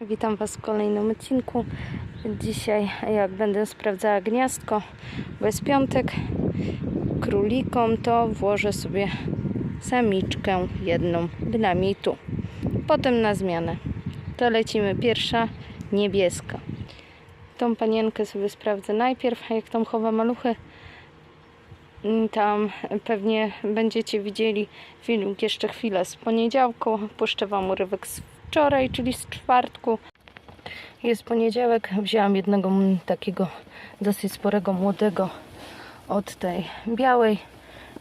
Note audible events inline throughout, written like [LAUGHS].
Witam Was w kolejnym odcinku. Dzisiaj, jak będę sprawdzała gniazdko, bo jest piątek, królikom, to włożę sobie samiczkę jedną bynajmniej tu. Potem na zmianę. To lecimy pierwsza, niebieska. Tą panienkę sobie sprawdzę najpierw, jak tam chowa maluchy, tam pewnie będziecie widzieli film jeszcze chwilę z poniedziałku. Puszczę Wam urywek z wczoraj, czyli z czwartku. Jest poniedziałek, wzięłam jednego takiego dosyć sporego młodego od tej białej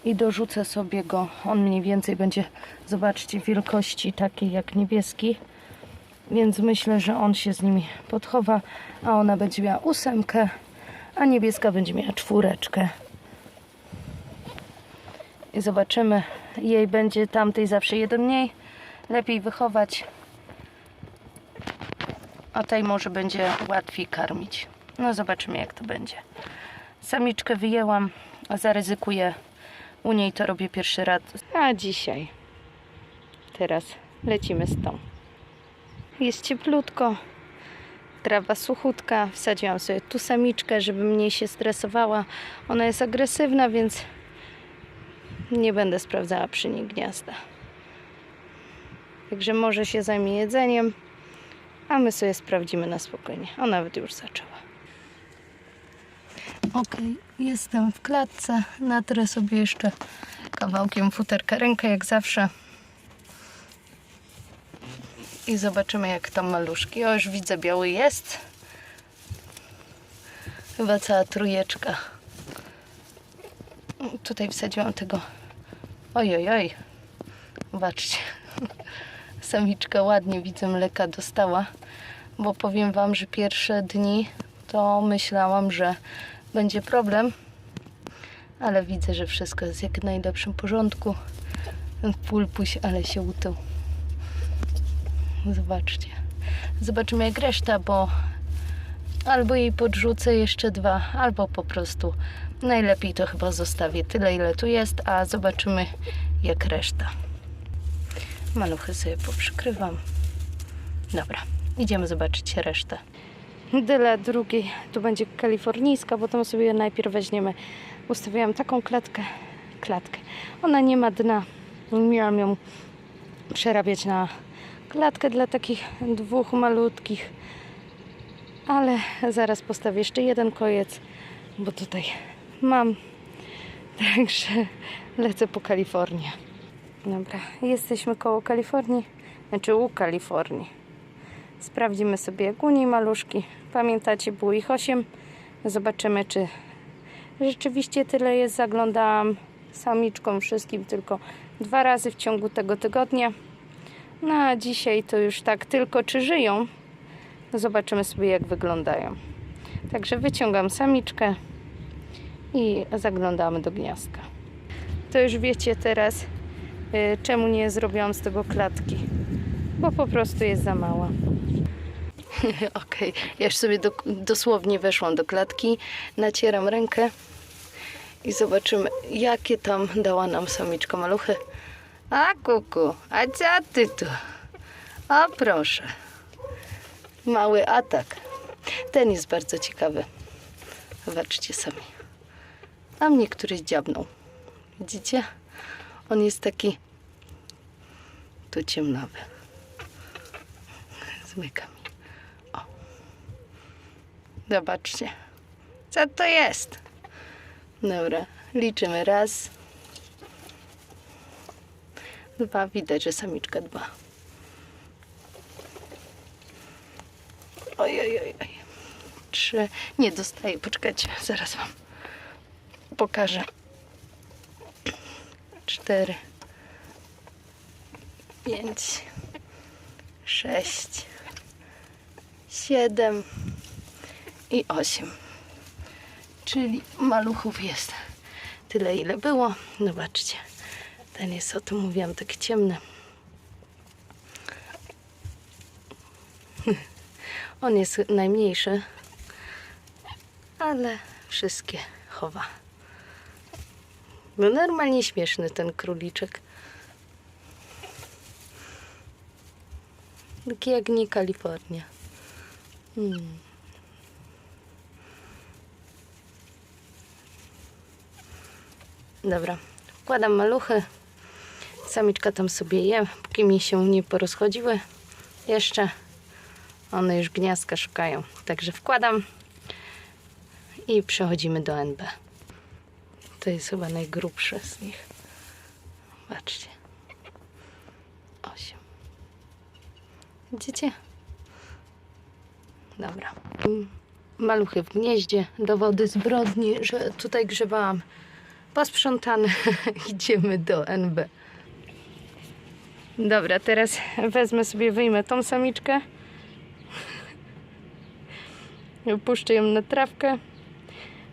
i dorzucę sobie go. On mniej więcej będzie, zobaczcie, wielkości takiej jak niebieski. Więc myślę, że on się z nimi podchowa, a ona będzie miała ósemkę, a niebieska będzie miała czwóreczkę. I zobaczymy. Jej będzie tamtej zawsze jeden mniej. Lepiej wychować. A tej może będzie łatwiej karmić. No zobaczymy jak to będzie. Samiczkę wyjęłam, a zaryzykuję. U niej to robię pierwszy raz. A dzisiaj. Teraz lecimy z tą. Jest cieplutko. Trawa suchutka. Wsadziłam sobie tu samiczkę, żeby mniej się stresowała. Ona jest agresywna, więc nie będę sprawdzała przy niej gniazda. Także może się zajmie jedzeniem, a my sobie sprawdzimy na spokojnie. O, nawet już zaczęła. Ok, jestem w klatce. Natrę sobie jeszcze kawałkiem futerka rękę, jak zawsze. I zobaczymy, jak tam maluszki. O, już widzę, biały jest. Chyba cała trójeczka. Tutaj wsadziłam tego. Oj, oj, oj. Zobaczcie. Samiczka ładnie widzę mleka dostała, bo powiem Wam, że pierwsze dni to myślałam, że będzie problem, ale widzę, że wszystko jest w jak najlepszym porządku. Pulpuś, ale się utył. Zobaczcie. Zobaczymy jak reszta, bo albo jej podrzucę jeszcze dwa, albo po prostu najlepiej to chyba zostawię tyle, ile tu jest, a zobaczymy jak reszta. Maluchy sobie poprzykrywam. Dobra, idziemy zobaczyć resztę. Tyle drugiej, tu będzie kalifornijska, potem sobie najpierw weźmiemy. Ustawiłam taką klatkę, klatkę. Ona nie ma dna. Miałam ją przerabiać na klatkę dla takich dwóch malutkich. Ale zaraz postawię jeszcze jeden kojec, bo tutaj mam. Także lecę po Kalifornię. Dobra, jesteśmy koło Kalifornii, znaczy u Kalifornii. Sprawdzimy sobie niej maluszki. Pamiętacie, było ich 8. Zobaczymy, czy rzeczywiście tyle jest. Zaglądałam samiczką wszystkim tylko dwa razy w ciągu tego tygodnia. No a dzisiaj to już tak tylko czy żyją. Zobaczymy sobie jak wyglądają. Także wyciągam samiczkę i zaglądamy do gniazdka. To już wiecie teraz, czemu nie zrobiłam z tego klatki. Bo po prostu jest za mała. [LAUGHS] Okej, ja już sobie do, dosłownie weszłam do klatki, nacieram rękę i zobaczymy, jakie tam dała nam samiczka maluchy. A kuku, a co ty tu? O proszę. Mały atak. Ten jest bardzo ciekawy. Zobaczcie sami. A mnie któryś dziabnął. Widzicie? On jest taki tu ciemnawy. Zmyka mi. O. Zobaczcie. Co to jest? Dobra, liczymy raz. Dwa, widać, że samiczka dba. Oj, oj, oj, oj. Trzy. Nie dostaję, poczekajcie, zaraz wam pokażę. Cztery. Pięć. Sześć. Siedem. I osiem. Czyli maluchów jest tyle, ile było. Zobaczcie. Ten jest, o tym mówiłam, tak ciemny. On jest najmniejszy, ale wszystkie chowa. No normalnie śmieszny ten króliczek. Taki jak nie Kalifornia. Hmm. Dobra, wkładam maluchy. Samiczka tam sobie je, póki mi się nie porozchodziły. Jeszcze one już gniazdka szukają. Także wkładam i przechodzimy do NB. To jest chyba najgrubsze z nich. Patrzcie. Osiem. Widzicie? Dobra. Maluchy w gnieździe, dowody zbrodni, że tutaj grzebałam. Posprzątane. [LAUGHS] Idziemy do NB. Dobra, teraz wezmę sobie, wyjmę tą samiczkę. [LAUGHS] Puszczę ją na trawkę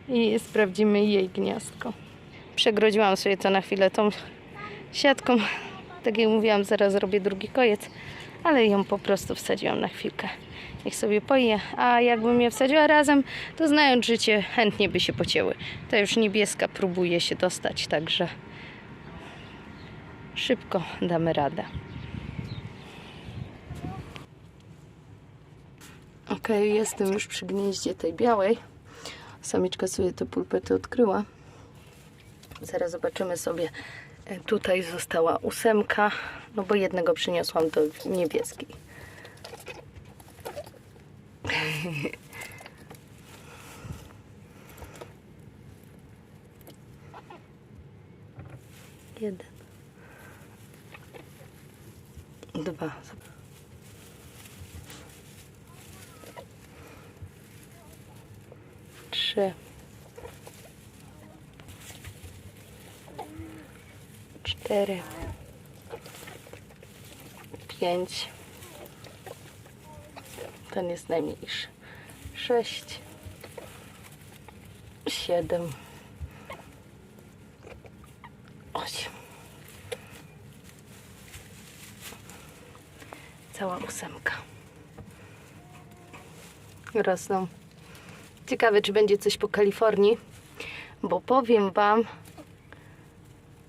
i sprawdzimy jej gniazdko. Przegrodziłam sobie to na chwilę tą siatką. Tak jak mówiłam, zaraz zrobię drugi kojec, ale ją po prostu wsadziłam na chwilkę. Niech sobie poje, a jakbym je wsadziła razem, to znając życie, chętnie by się pocięły. Ta już niebieska próbuje się dostać, także szybko damy radę. Ok, jestem już przy gnieździe tej białej. Samiczka sobie te pulpety odkryła. Zaraz zobaczymy sobie. E, Tutaj została ósemka, no bo jednego przyniosłam do niebieskiej. [LAUGHS] Jeden. Dwa. Trzy. Cztery. Pięć. Ten jest najmniejszy. Sześć. Siedem. Osiem. Cała ósemka. Rosną. Ciekawe, czy będzie coś po Kalifornii, bo powiem Wam,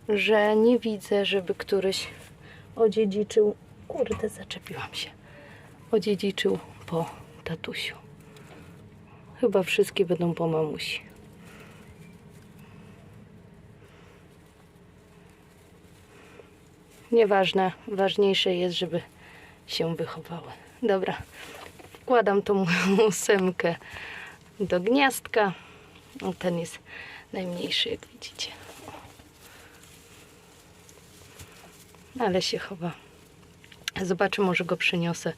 że nie widzę, żeby któryś odziedziczył. Kurde, zaczepiłam się. Odziedziczył po tatusiu. Chyba wszystkie będą po mamusi. Nieważne, ważniejsze jest, żeby się wychowały. Dobra, wkładam tą [LAUGHS] ósemkę do gniazdka. O, ten jest najmniejszy, jak widzicie. Ale się chowa. Zobaczę, może go przyniosę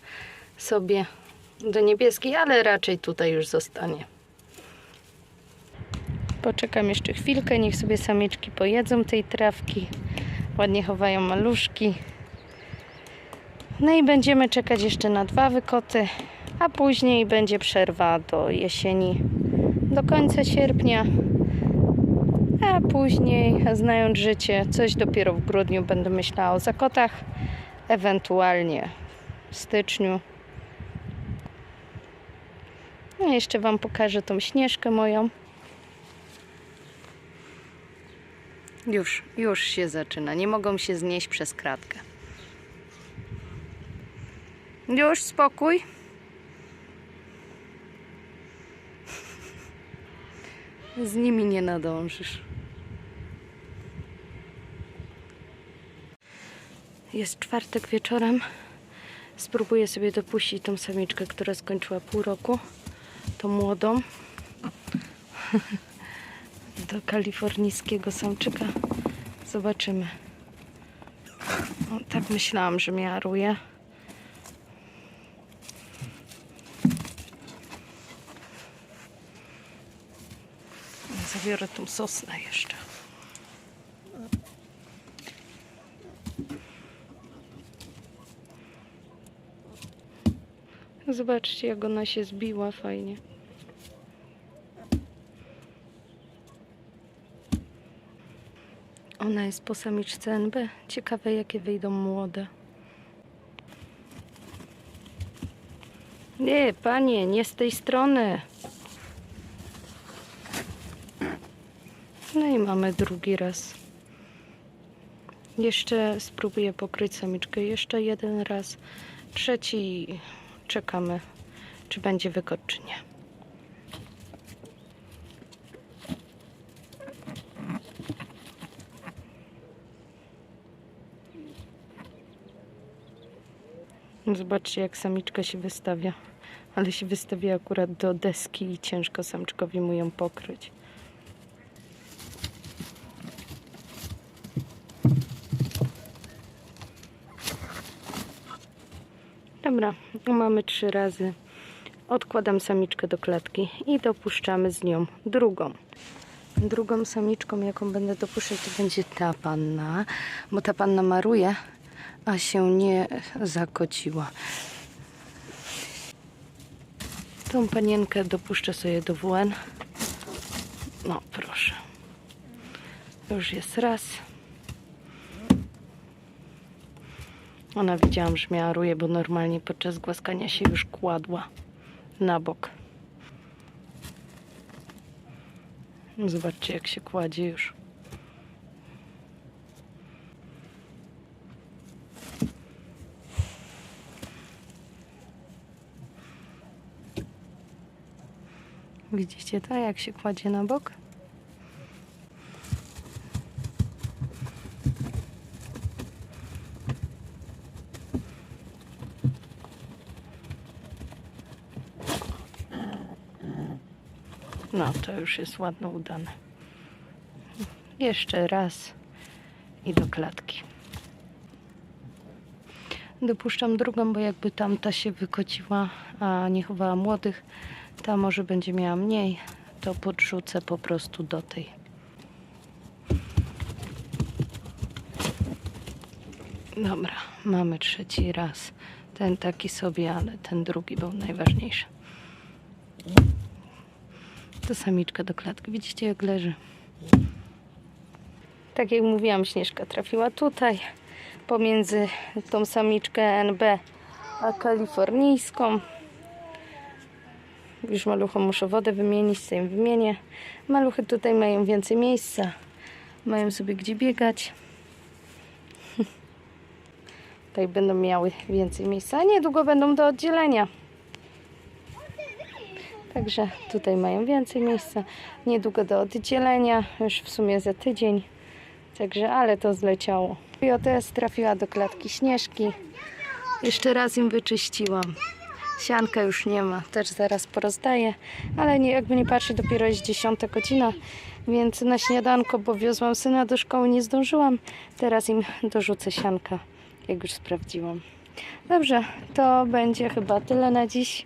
sobie do niebieskiej, ale raczej tutaj już zostanie. Poczekam jeszcze chwilkę, niech sobie samiczki pojedzą tej trawki. Ładnie chowają maluszki. No i będziemy czekać jeszcze na dwa wykoty, a później będzie przerwa do jesieni, do końca sierpnia. A później, znając życie, coś dopiero w grudniu będę myślała o zakotach, ewentualnie w styczniu. No jeszcze Wam pokażę tą śnieżkę moją. Już, już się zaczyna. Nie mogą się znieść przez kratkę. Już spokój. Z nimi nie nadążysz. Jest czwartek wieczorem. Spróbuję sobie dopuścić tą samiczkę, która skończyła pół roku. Tą młodą. [LAUGHS] Do kalifornijskiego samczyka. Zobaczymy. O, tak myślałam, że miaruje. Zabiorę tą sosnę jeszcze. Zobaczcie, jak ona się zbiła fajnie. Ona jest po samiczce NB. Ciekawe, jakie wyjdą młode. Nie, panie, nie z tej strony. No i mamy drugi raz. Jeszcze spróbuję pokryć samiczkę jeszcze jeden raz, trzeci czekamy, czy będzie wykot, czy nie. Zobaczcie, jak samiczka się wystawia. Ale się wystawia akurat do deski i ciężko samczkowi mu ją pokryć. Dobra, mamy trzy razy. Odkładam samiczkę do klatki i dopuszczamy z nią drugą. Drugą samiczką, jaką będę dopuszczać, to będzie ta panna, bo ta panna maruje, a się nie zakociła. Tą panienkę dopuszczę sobie do WN. No proszę. Już jest raz. Ona widziałam, że miała ruje, bo normalnie podczas głaskania się już kładła na bok. Zobaczcie, jak się kładzie już. Widzicie to, jak się kładzie na bok? No, to już jest ładno udane. Jeszcze raz i do klatki. Dopuszczam drugą, bo jakby tamta się wykociła, a nie chowała młodych, ta może będzie miała mniej, to podrzucę po prostu do tej. Dobra, mamy trzeci raz. Ten taki sobie, ale ten drugi był najważniejszy. To samiczka do klatki. Widzicie jak leży. Tak jak mówiłam, Śnieżka trafiła tutaj pomiędzy tą samiczkę NB a kalifornijską. Już maluchom muszę wodę wymienić, z tym wymienię. Maluchy tutaj mają więcej miejsca. Mają sobie gdzie biegać. [LAUGHS] Tutaj będą miały więcej miejsca, a niedługo będą do oddzielenia. Także tutaj mają więcej miejsca. Niedługo do oddzielenia, już w sumie za tydzień. Także, ale to zleciało. JS trafiła do klatki Śnieżki. Jeszcze raz im wyczyściłam. Sianka już nie ma, też zaraz porozdaję, ale nie, jakby nie patrzeć, dopiero jest 10 godzina, więc na śniadanko, bo wiozłam syna do szkoły, nie zdążyłam. Teraz im dorzucę sianka, jak już sprawdziłam. Dobrze, to będzie chyba tyle na dziś.